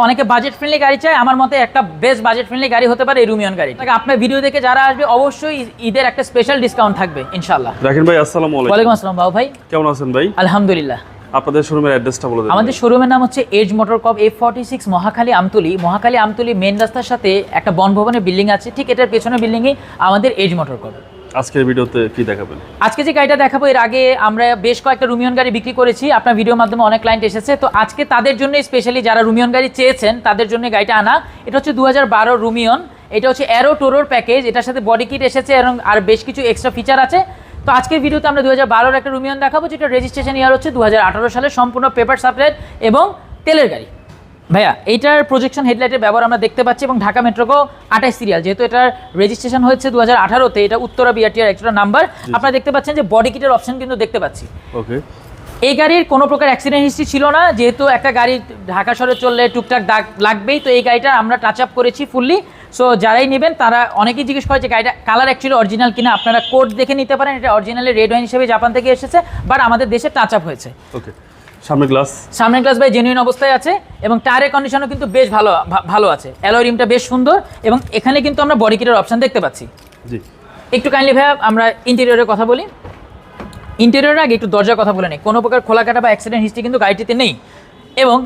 অনেকে budget friendly গাড়ি চায় আমার মতে একটা বেস্ট বাজেট ফ্রেন্ডলি গাড়ি হতে পারে এই রুমিয়ন গাড়ি আপনার ভিডিও দেখে যারা আসবে অবশ্যই ঈদের একটা স্পেশাল ডিসকাউন্ট থাকবে ইনশাল্লাহ রাকিন ভাই আসসালামু আলাইকুম। ওয়ালাইকুম আসসালাম বাবু ভাই। কেমন আছেন ভাই? আলহামদুলিল্লাহ। আপনাদের শোরুমের অ্যাড্রেসটা বলে দেন আমাদের শোরুমের নাম হচ্ছে এজ মোটর কপ F forty six Mohakhali Amtoli. Mohakhali Amtoli main রাস্তার সাথে একটা বনভবনের বিল্ডিং আছে ঠিক এটার পেছনের বিল্ডিংয়ে আমাদের এজ মোটর কপ আজকের ভিডিওতে কি দেখাবেন? আজকে যে গাড়িটা দেখাবো, এর আগে আমরা বেশ কয়েকটা রুমিয়ন গাড়ি বিক্রি করেছি। আপনার ভিডিওর মাধ্যমে অনেক ক্লায়েন্ট এসেছে। তো আজকে তাদের জন্য স্পেশালি যারা রুমিয়ন গাড়ি চেয়েছেন, তাদের জন্য গাড়িটা আনা। এটা হচ্ছে দু হাজার বারো রুমিয়ন। এটা হচ্ছে অ্যারো টোরোর প্যাকেজ এটার সাথে বডি কিট এসেছে এবং আর বেশ কিছু এক্সট্রা ফিচার আছে। তো আজকের ভিডিওতে আমরা দু হাজার একটা রুমিয়ন দেখাবো, যেটা রেজিস্ট্রেশন ইয়ার হচ্ছে দু সালের সম্পূর্ণ পেপার সাপ্লাইড এবং তেলের গাড়ি। ভাইয়া এইটার প্রজেকশন হেডলাইটের ব্যবহার আমরা দেখতে পাচ্ছি এবং ঢাকা মেট্রোকো আঠাশ সিরিয়াল যেহেতু এটার রেজিস্ট্রেশন হয়েছে দু হাজার আঠারোতে এটা উত্তরা বিআরটিআর একটা নাম্বার আপনারা দেখতে পাচ্ছেন যে বডি কিটের অপশন কিন্তু দেখতে পাচ্ছি। ওকে এই গাড়ির কোনো প্রকার অ্যাক্সিডেন্ট হিস্ট্রি ছিল না যেহেতু একটা গাড়ি ঢাকা শহরে চললে টুকটাক দাগ লাগবেই তো এই গাড়িটা আমরা টাচ আপ করেছি ফুললি সো যারাই নেবেন তারা অনেকেই জিজ্ঞেস করে যে গাড়িটা কালার অ্যাকচুয়ালি অরিজিনাল কিনা আপনারা কোড দেখে নিতে পারেন এটা অরিজিনালি রেড ওয়াইন হিসেবে জাপান থেকে এসেছে বাট আমাদের দেশে টাচ আপ হয়েছে। ওকে সামনে গ্লাস সামনের গ্লাস ভাই জেনুইন অবস্থায় আছে এবং টায়ারের কন্ডিশনও কিন্তু বেশ ভালো ভালো আছে। অ্যালয় রিমটা বেশ সুন্দর এবং এখানে কিন্তু আমরা বডি কিটের অপশন দেখতে পাচ্ছি। জি। একটু কাইন্ডলি ভাইয়া আমরা ইন্টেরিয়রের কথা বলি। ইন্টেরিয়রের আগে একটু দরজার কথা বলে নিই। কোনো প্রকার খোলা কাটা বা অ্যাক্সিডেন্ট হিস্ট্রি কিন্তু গাড়িটিতে নেই। এবং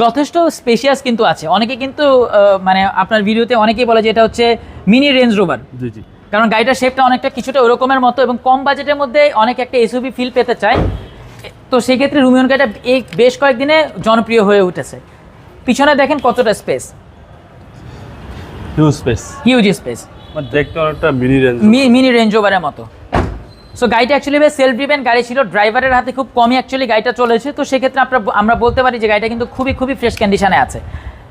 যথেষ্ট স্পেশিয়াস কিন্তু আছে। অনেকে কিন্তু মানে আপনার ভিডিওতে অনেকেই বলে যে এটা হচ্ছে মিনি রেঞ্জ রোভার জি জি। কারণ গাড়িটার শেপটা অনেকটা কিছুটা ওরকমের মতো এবং কম বাজেটের মধ্যে অনেক একটা এসইউভি ফিল পেতে চায়। তো সেই ক্ষেত্রে রুমিয়ন গাড়িটা এই বেশ কয়েকদিনে জনপ্রিয় হয়ে উঠেছে। পিছনে দেখেন কতটা space huge space huge space মানে দেখতে অনেকটা মিনি রেঞ্জ মিনি রেঞ্জ ওভারের মতো। সো গাড়িটা অ্যাকচুয়ালি সেলফ ড্রিভেন গাড়ি ছিল। ড্রাইভারের হাতে খুব কমই অ্যাকচুয়ালি গাড়িটা চলেছে। তো সেক্ষেত্রে আমরা আমরা বলতে পারি যে গাড়িটা কিন্তু খুবই খুবই ফ্রেশ কন্ডিশনে আছে।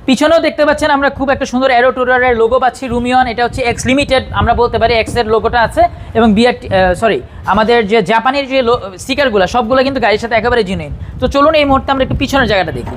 পিছনেও দেখতে পাচ্ছেন আমরা খুব একটা সুন্দর অ্যারো টুরারের লোগো পাচ্ছি রুমিয়ন এটা হচ্ছে এক্স লিমিটেড আমরা বলতে পারি এক্সের লোগোটা আছে, এবং বিআর সরি আমাদের যে জাপানের যে স্টিকারগুলো সবগুলো কিন্তু গাড়ির সাথে একেবারে জিনুইন তো চলুন এই মুহূর্তে আমরা একটু পিছনের জায়গাটা দেখি।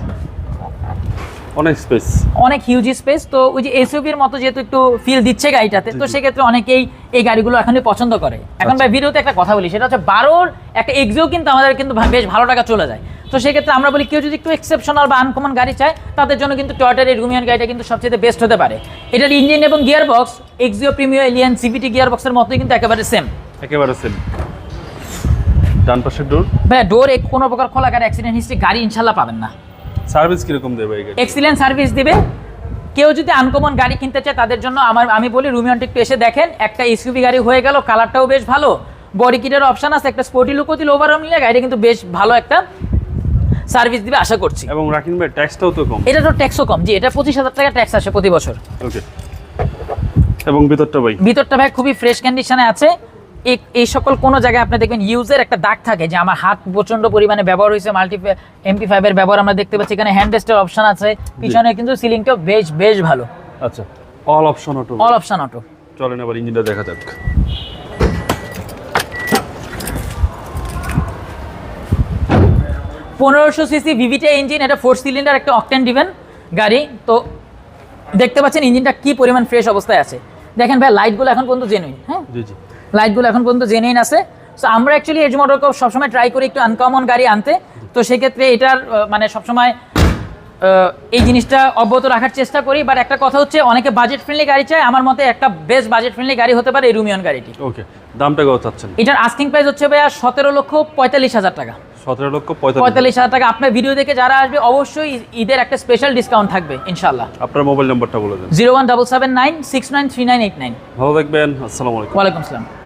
অনেক স্পেস অনেক হিউজ স্পেস তো ওই যে এসইউভির মতো যেহেতু একটু ফিল দিচ্ছে গাড়িটাতে তো সেক্ষেত্রে অনেকেই এই গাড়িগুলো এখনই পছন্দ করে। এখন ভাই ভিডিওতে একটা কথা বলি সেটা হচ্ছে বারোর একটা এক্সিও কিন্তু আমাদের কিন্তু বেশ ভালো টাকা চলে যায়। তো সেক্ষেত্রে আমরা বলি কেউ যদি একটু এক্সেপশনাল বা আনকমন গাড়ি চায় তাদের জন্য কিন্তু টয়টার এই রুমিয়ান গাড়িটা কিন্তু সবচেয়ে বেস্ট হতে পারে। এটার ইঞ্জিন এবং gear box Axio Premier Allion CVT gear বক্সের মতোই কিন্তু একেবারে সেম একেবারে সেম ডান পাশের ডোর ভাই ডোর কোনো প্রকার খোলা গাড়ি অ্যাক্সিডেন্ট হিস্ট্রি গাড়ি ইনশাল্লাহ পাবেন না। সার্ভিস কীরকম দেবে এক্সিলেন্ট সার্ভিস দিবে। কেউ যদি আনকমন গাড়ি কিনতে চায় তাদের জন্য আমার আমি বলি রুমিয়নটা একটু এসে দেখেন একটা এসইউভি গাড়ি হয়ে গেল কালারটাও বেশ ভালো। বডি কিটের অপশন আছে একটা স্পোর্টি লুকও দিল ওভারঅল মিলে গাড়িটা কিন্তু বেশ ভালো একটা সার্ভিস দিবে আশা করছি। এবং রাকিন ভাই ট্যাক্সটাও তো কম। এটা তো ট্যাক্সও কম জি এটা পঁচিশ হাজার টাকা ট্যাক্স আসে প্রতি বছর। ওকে এবং ভিতরটা ভাই? ভিতরটা ভাই খুবই ফ্রেশ কন্ডিশনে আছে। এই এই সকল কোনো জায়গায় আপনি দেখবেন ইউজের একটা দাগ থাকে যে আমার হাত প্রচণ্ড পরিমাণে ব্যবহার হয়েছে মাল্টি এমপি ফাইভের ব্যবহার আমরা দেখতে পাচ্ছি। এখানে হ্যান্ড রেস্টের অপশন আছে পিছনে কিন্তু সিলিংটাও বেশ বেশ ভালো। আচ্ছা all option auto all option auto চলেন আবার ইঞ্জিনটা দেখা যাক। পনেরোশো সিসি ভিভিটি ইঞ্জিন এটা ফোর সিলিন্ডার একটা অকটেন ডিভেন গাড়ি। তো দেখতে পাচ্ছেন ইঞ্জিনটা কি পরিমাণ ফ্রেশ অবস্থায় আছে। দেখেন ভাই লাইটগুলো এখন পর্যন্ত জেনুইন হ্যাঁ? জি জি। লাইটগুলো এখন পর্যন্ত জেনেইন আছে। সো আমরা অ্যাকচুয়ালি এজ মোটর সবসময় ট্রাই করি একটু আনকমন গাড়ি আনতে। তো সেক্ষেত্রে এটার মানে সবসময় এই জিনিসটা অব্যাহত রাখার চেষ্টা করি। বাট একটা কথা হচ্ছে অনেকে বাজেট ফ্রেন্ডলি গাড়ি চায়। আমার মতে একটা বেস্ট বাজেট ফ্রেন্ডলি গাড়ি হতে পারে এই রুমিয়ন গাড়িটি। ওকে দামটা কত চাচ্ছেন? এটার আস্কিং প্রাইস হচ্ছে ভাইয়া সতেরো লক্ষ পঁয়তাল্লিশ হাজার টাকা। সতেরো লক্ষ পঁয়তাল্লিশ হাজার। টাকা। আপনার ভিডিও দেখে যারা আসবে অবশ্যই ঈদের একটা স্পেশাল ডিসকাউন্ট থাকবে ইনশাল্লাহ আপনার মোবাইল নাম্বারটা বলে দেন। Zero one double seven nine six nine three nine eight nine. ভালো থাকবেন আসসালামু আলাইকুম। ওয়ালাইকুম আসসালাম।